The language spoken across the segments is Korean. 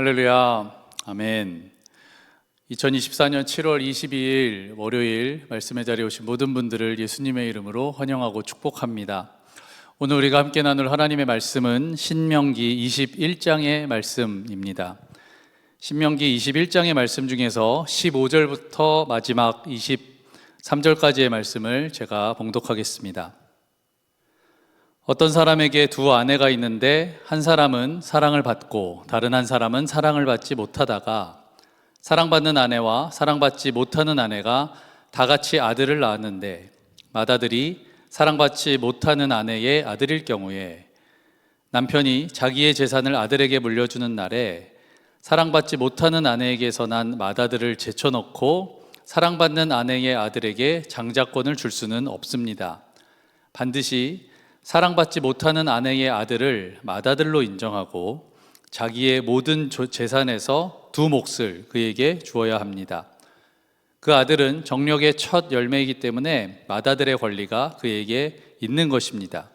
할렐루야. 아멘. 2024년 7월 22일 월요일 말씀의 자리에 오신 모든 분들을 예수님의 이름으로 환영하고 축복합니다. 오늘 우리가 함께 나눌 하나님의 말씀은 신명기 21장의 말씀입니다. 신명기 21장의 말씀 중에서 15절부터 마지막 23절까지의 말씀을 제가 봉독하겠습니다. 어떤 사람에게 두 아내가 있는데 한 사람은 사랑을 받고 다른 한 사람은 사랑을 받지 못하다가 사랑받는 아내와 사랑받지 못하는 아내가 다 같이 아들을 낳았는데 맏아들이 사랑받지 못하는 아내의 아들일 경우에 남편이 자기의 재산을 아들에게 물려주는 날에 사랑받지 못하는 아내에게서 난 맏아들을 제쳐놓고 사랑받는 아내의 아들에게 장자권을 줄 수는 없습니다. 반드시 사랑받지 못하는 아내의 아들을 맏아들로 인정하고 자기의 모든 조- 재산에서 두 몫을 그에게 주어야 합니다. 그 아들은 정력의 첫 열매이기 때문에 맏아들의 권리가 그에게 있는 것입니다.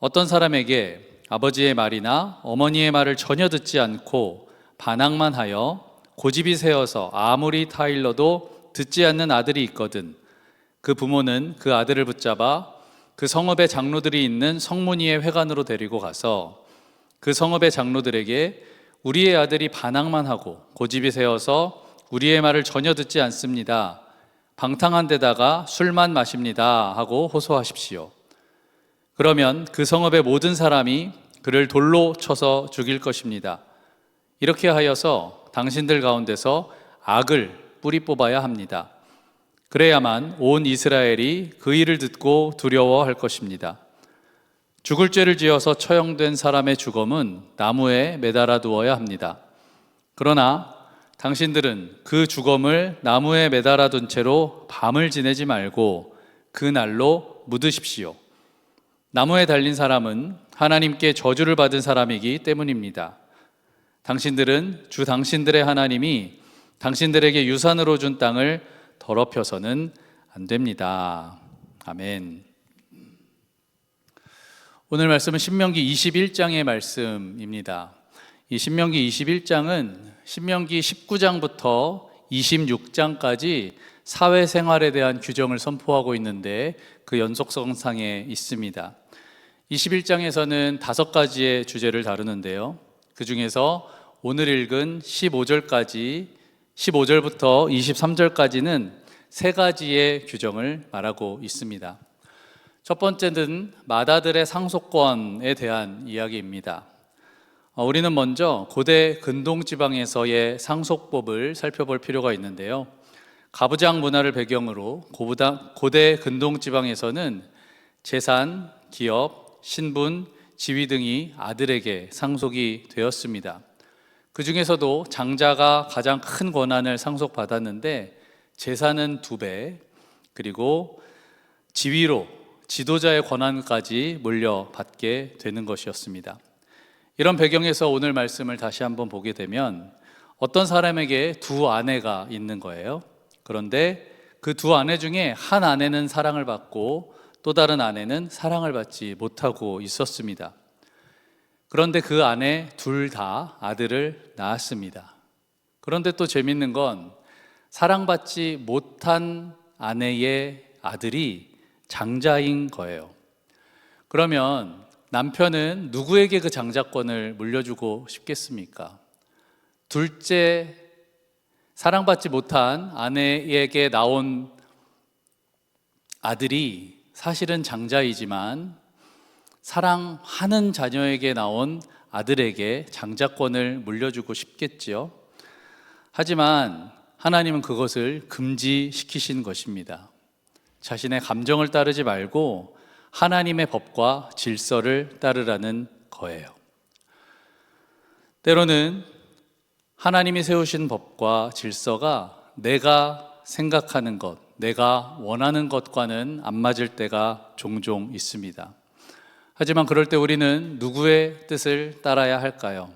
어떤 사람에게 아버지의 말이나 어머니의 말을 전혀 듣지 않고 반항만 하여 고집이 세어서 아무리 타일러도 듣지 않는 아들이 있거든 그 부모는 그 아들을 붙잡아 그 성읍의 장로들이 있는 성문이의 회관으로 데리고 가서 그 성읍의 장로들에게 우리의 아들이 반항만 하고 고집이 세어서 우리의 말을 전혀 듣지 않습니다. 방탕한 데다가 술만 마십니다. 하고 호소하십시오. 그러면 그 성읍의 모든 사람이 그를 돌로 쳐서 죽일 것입니다. 이렇게 하여서 당신들 가운데서 악을 뿌리 뽑아야 합니다. 그래야만 온 이스라엘이 그 일을 듣고 두려워할 것입니다. 죽을 죄를 지어서 처형된 사람의 죽음은 나무에 매달아 두어야 합니다. 그러나 당신들은 그 죽음을 나무에 매달아 둔 채로 밤을 지내지 말고 그 날로 묻으십시오. 나무에 달린 사람은 하나님께 저주를 받은 사람이기 때문입니다. 당신들은 주 당신들의 하나님이 당신들에게 유산으로 준 땅을 더럽혀서는 안 됩니다. 아멘. 오늘 말씀은 신명기 21장의 말씀입니다. 이 신명기 21장은 신명기 19장부터 26장까지 사회생활에 대한 규정을 선포하고 있는데 그 연속성상에 있습니다. 21장에서는 다섯 가지의 주제를 다루는데요. 그 중에서 오늘 읽은 15절까지 15절부터 23절까지는 세 가지의 규정을 말하고 있습니다. 첫 번째는 맏아들의 상속권에 대한 이야기입니다. 어, 우리는 먼저 고대 근동 지방에서의 상속법을 살펴볼 필요가 있는데요. 가부장 문화를 배경으로 고대 근동 지방에서는 재산, 기업, 신분, 지위 등이 아들에게 상속이 되었습니다. 그 중에서도 장자가 가장 큰 권한을 상속받았는데 재산은 두 배, 그리고 지위로 지도자의 권한까지 물려받게 되는 것이었습니다. 이런 배경에서 오늘 말씀을 다시 한번 보게 되면 어떤 사람에게 두 아내가 있는 거예요. 그런데 그 두 아내 중에 한 아내는 사랑을 받고 또 다른 아내는 사랑을 받지 못하고 있었습니다. 그런데 그 아내 둘다 아들을 낳았습니다. 그런데 또 재밌는 건 사랑받지 못한 아내의 아들이 장자인 거예요. 그러면 남편은 누구에게 그 장자권을 물려주고 싶겠습니까? 둘째, 사랑받지 못한 아내에게 나온 아들이 사실은 장자이지만 사랑하는 자녀에게 나온 아들에게 장자권을 물려주고 싶겠지요. 하지만 하나님은 그것을 금지시키신 것입니다. 자신의 감정을 따르지 말고 하나님의 법과 질서를 따르라는 거예요. 때로는 하나님이 세우신 법과 질서가 내가 생각하는 것, 내가 원하는 것과는 안 맞을 때가 종종 있습니다. 하지만 그럴 때 우리는 누구의 뜻을 따라야 할까요?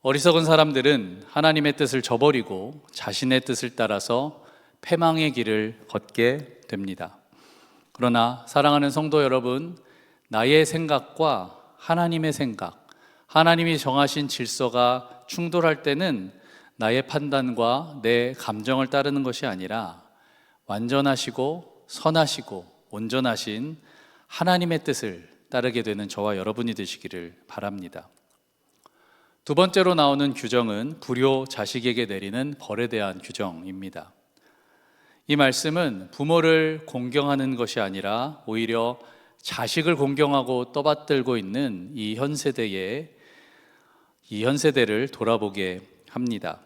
어리석은 사람들은 하나님의 뜻을 저버리고 자신의 뜻을 따라서 패망의 길을 걷게 됩니다. 그러나 사랑하는 성도 여러분, 나의 생각과 하나님의 생각, 하나님이 정하신 질서가 충돌할 때는 나의 판단과 내 감정을 따르는 것이 아니라 완전하시고 선하시고 온전하신 하나님의 뜻을 따르게 되는 저와 여러분이 되시기를 바랍니다. 두 번째로 나오는 규정은 불효 자식에게 내리는 벌에 대한 규정입니다. 이 말씀은 부모를 공경하는 것이 아니라 오히려 자식을 공경하고 떠받들고 있는 이 현 세대의 이 현 세대를 돌아보게 합니다.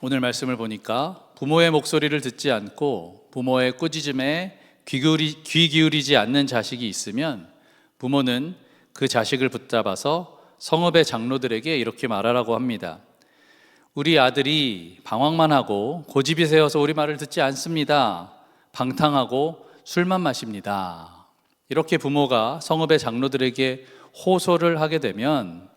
오늘 말씀을 보니까 부모의 목소리를 듣지 않고 부모의 꾸짖음에 귀 기울이지 않는 자식이 있으면 부모는 그 자식을 붙잡아서 성읍의 장로들에게 이렇게 말하라고 합니다. 우리 아들이 방황만 하고 고집이 세어서 우리 말을 듣지 않습니다. 방탕하고 술만 마십니다. 이렇게 부모가 성읍의 장로들에게 호소를 하게 되면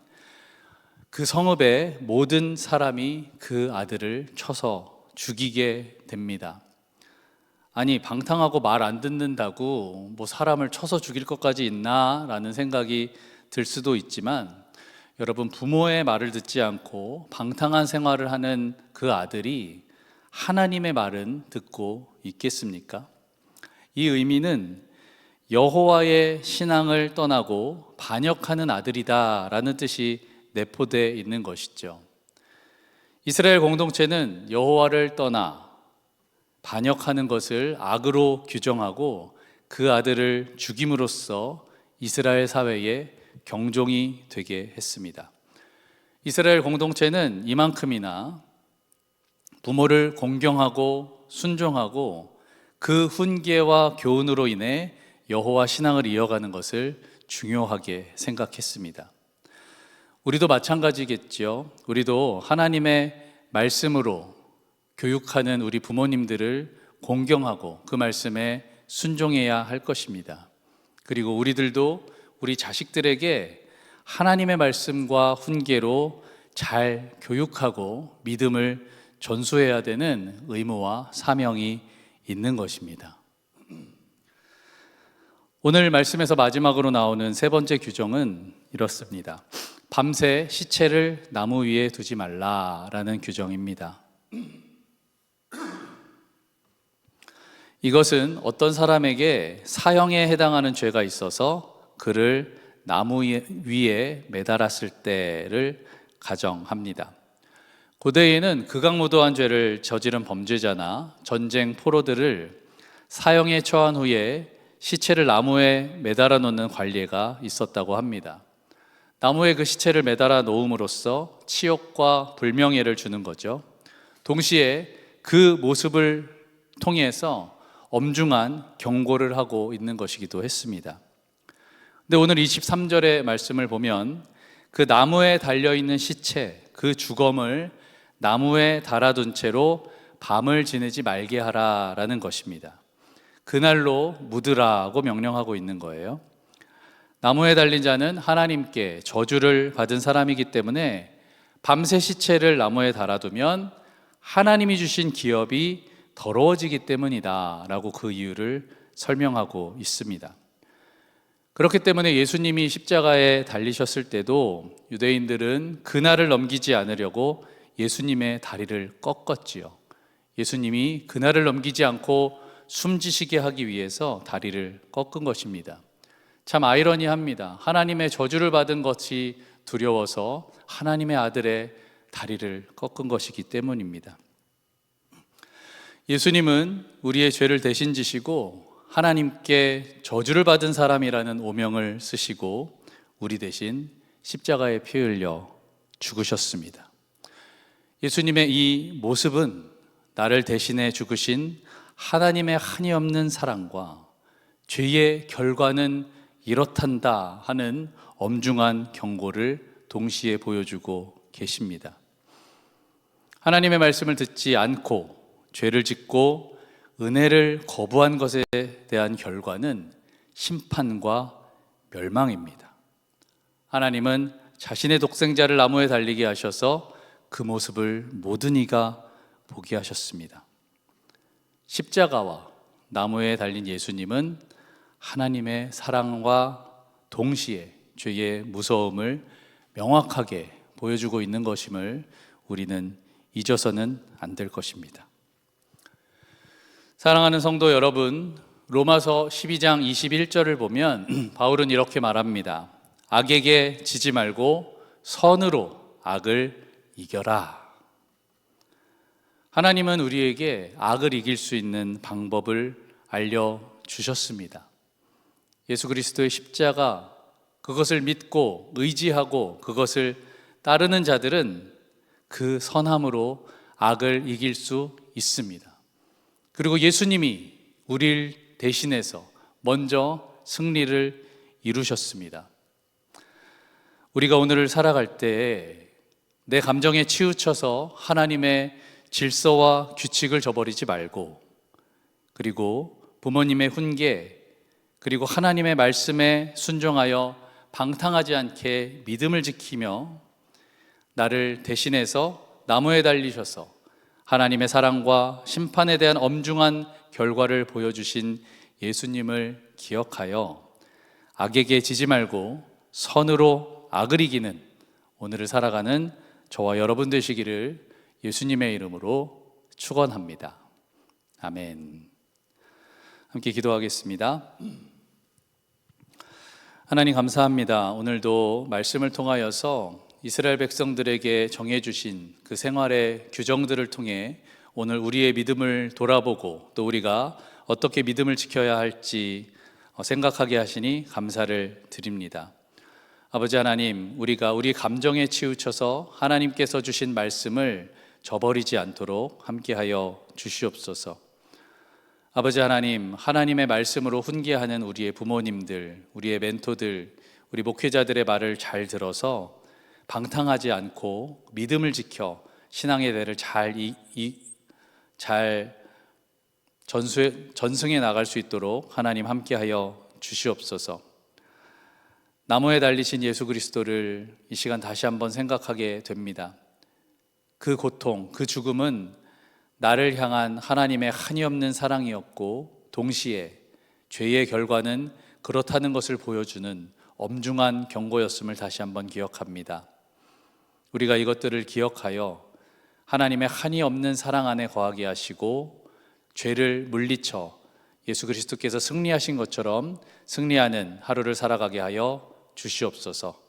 그 성읍의 모든 사람이 그 아들을 쳐서 죽이게 됩니다. 아니, 방탕하고 말 안 듣는다고 뭐 사람을 쳐서 죽일 것까지 있나? 라는 생각이 들 수도 있지만 여러분, 부모의 말을 듣지 않고 방탕한 생활을 하는 그 아들이 하나님의 말은 듣고 있겠습니까? 이 의미는 여호와의 신앙을 떠나고 반역하는 아들이다라는 뜻이 내포되어 있는 것이죠. 이스라엘 공동체는 여호와를 떠나 반역하는 것을 악으로 규정하고 그 아들을 죽임으로써 이스라엘 사회에 경종이 되게 했습니다. 이스라엘 공동체는 이만큼이나 부모를 공경하고 순종하고 그 훈계와 교훈으로 인해 여호와 신앙을 이어가는 것을 중요하게 생각했습니다. 우리도 마찬가지겠죠. 우리도 하나님의 말씀으로 교육하는 우리 부모님들을 공경하고 그 말씀에 순종해야 할 것입니다. 그리고 우리들도 우리 자식들에게 하나님의 말씀과 훈계로 잘 교육하고 믿음을 전수해야 되는 의무와 사명이 있는 것입니다. 오늘 말씀에서 마지막으로 나오는 세 번째 규정은 이렇습니다. 밤새 시체를 나무 위에 두지 말라라는 규정입니다. 이것은 어떤 사람에게 사형에 해당하는 죄가 있어서 그를 나무 위에 매달았을 때를 가정합니다. 고대에는 극악무도한 죄를 저지른 범죄자나 전쟁 포로들을 사형에 처한 후에 시체를 나무에 매달아 놓는 관례가 있었다고 합니다. 나무에 그 시체를 매달아 놓음으로써 치욕과 불명예를 주는 거죠. 동시에 그 모습을 통해서 엄중한 경고를 하고 있는 것이기도 했습니다. 근데 오늘 23절의 말씀을 보면 그 나무에 달려 있는 시체, 그 주검을 나무에 달아둔 채로 밤을 지내지 말게 하라라는 것입니다. 그날로 묻으라고 명령하고 있는 거예요. 나무에 달린 자는 하나님께 저주를 받은 사람이기 때문에 밤새 시체를 나무에 달아두면 하나님이 주신 기업이 더러워지기 때문이다 라고 그 이유를 설명하고 있습니다. 그렇기 때문에 예수님이 십자가에 달리셨을 때도 유대인들은 그날을 넘기지 않으려고 예수님의 다리를 꺾었지요. 예수님이 그날을 넘기지 않고 숨지시게 하기 위해서 다리를 꺾은 것입니다. 참 아이러니합니다. 하나님의 저주를 받은 것이 두려워서 하나님의 아들의 다리를 꺾은 것이기 때문입니다. 예수님은 우리의 죄를 대신 지시고 하나님께 저주를 받은 사람이라는 오명을 쓰시고 우리 대신 십자가에 피 흘려 죽으셨습니다. 예수님의 이 모습은 나를 대신해 죽으신 하나님의 한이 없는 사랑과 죄의 결과는 이렇단다 하는 엄중한 경고를 동시에 보여주고 계십니다. 하나님의 말씀을 듣지 않고 죄를 짓고 은혜를 거부한 것에 대한 결과는 심판과 멸망입니다. 하나님은 자신의 독생자를 나무에 달리게 하셔서 그 모습을 모든 이가 보게 하셨습니다. 십자가와 나무에 달린 예수님은 하나님의 사랑과 동시에 죄의 무서움을 명확하게 보여주고 있는 것임을 우리는 잊어서는 안 될 것입니다. 사랑하는 성도 여러분, 로마서 12장 21절을 보면 바울은 이렇게 말합니다. 악에게 지지 말고 선으로 악을 이겨라. 하나님은 우리에게 악을 이길 수 있는 방법을 알려 주셨습니다. 예수 그리스도의 십자가 그것을 믿고 의지하고 그것을 따르는 자들은 그 선함으로 악을 이길 수 있습니다. 그리고 예수님이 우리를 대신해서 먼저 승리를 이루셨습니다. 우리가 오늘을 살아갈 때내 감정에 치우쳐서 하나님의 질서와 규칙을 저버리지 말고 그리고 부모님의 훈계 그리고 하나님의 말씀에 순종하여 방탕하지 않게 믿음을 지키며 나를 대신해서 나무에 달리셔서 하나님의 사랑과 심판에 대한 엄중한 결과를 보여주신 예수님을 기억하여 악에게 지지 말고 선으로 악을 이기는 오늘을 살아가는 저와 여러분 되시기를 예수님의 이름으로 축원합니다. 아멘. 함께 기도하겠습니다. 하나님 감사합니다. 오늘도 말씀을 통하여서 이스라엘 백성들에게 정해주신 그 생활의 규정들을 통해 오늘 우리의 믿음을 돌아보고 또 우리가 어떻게 믿음을 지켜야 할지 생각하게 하시니 감사를 드립니다. 아버지 하나님, 우리가 우리 감정에 치우쳐서 하나님께서 주신 말씀을 저버리지 않도록 함께하여 주시옵소서. 아버지 하나님, 하나님의 말씀으로 훈계하는 우리의 부모님들, 우리의 멘토들, 우리 목회자들의 말을 잘 들어서 방탕하지 않고 믿음을 지켜 신앙의 대를 잘, 이, 이, 잘 전수해, 전승해 나갈 수 있도록 하나님 함께하여 주시옵소서. 나무에 달리신 예수 그리스도를 이 시간 다시 한번 생각하게 됩니다. 그 고통, 그 죽음은 나를 향한 하나님의 한이 없는 사랑이었고 동시에 죄의 결과는 그렇다는 것을 보여주는 엄중한 경고였음을 다시 한번 기억합니다. 우리가 이것들을 기억하여 하나님의 한이 없는 사랑 안에 거하게 하시고 죄를 물리쳐 예수 그리스도께서 승리하신 것처럼 승리하는 하루를 살아가게 하여 주시옵소서.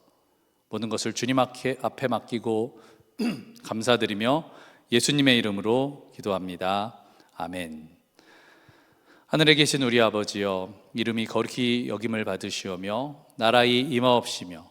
모든 것을 주님 앞에 맡기고 감사드리며 예수님의 이름으로 기도합니다. 아멘. 하늘에 계신 우리 아버지여 이름이 거룩히 여김을 받으시오며 나라의 임하옵시며